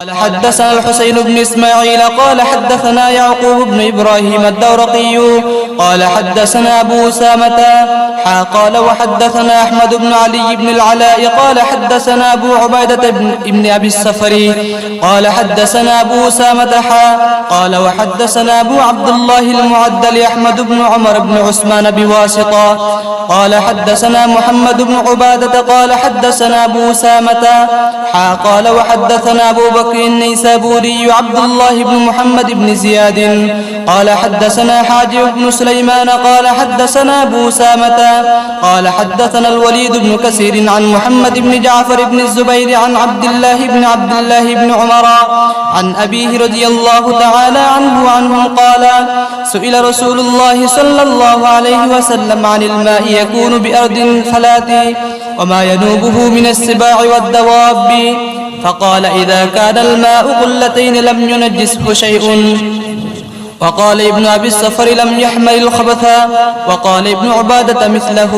قال حدثنا الحسين بن إسماعيل قال حدثنا يعقوب بن إبراهيم الدورقي قال حدثنا أبو أسامة حا قال وحدثنا أحمد بن علي بن العلاء قال حدثنا أبو عبيدة بن, بن أبي السفري قال حدثنا أبو أسامة حا قال وحدثنا أبو عبد الله المعدل أحمد بن عمر بن عثمان بواسطة قال حدثنا محمد بن عبادة قال حدثنا أبو أسامة حا قال وحدثنا أبو بكر النيسابوري عبد الله بن محمد بن زياد. قال حدثنا حاجب بن سليمان قال حدثنا أبو أسامة قال حدثنا الوليد بن كثير عن محمد بن جعفر بن الزبير عن عبد الله بن عبد الله بن عمر عن أبيه رضي الله تعالى عنه وعنهم قال سئل رسول الله صلى الله عليه وسلم عن الماء يكون بأرض فلات وما ينوبه من السباع والدواب. فقال إذا كان الماء قلتين لم ينجسه شيء. وقال ابن أبي السفر لم يحمل الخبث. وقال ابن عبادة مثله.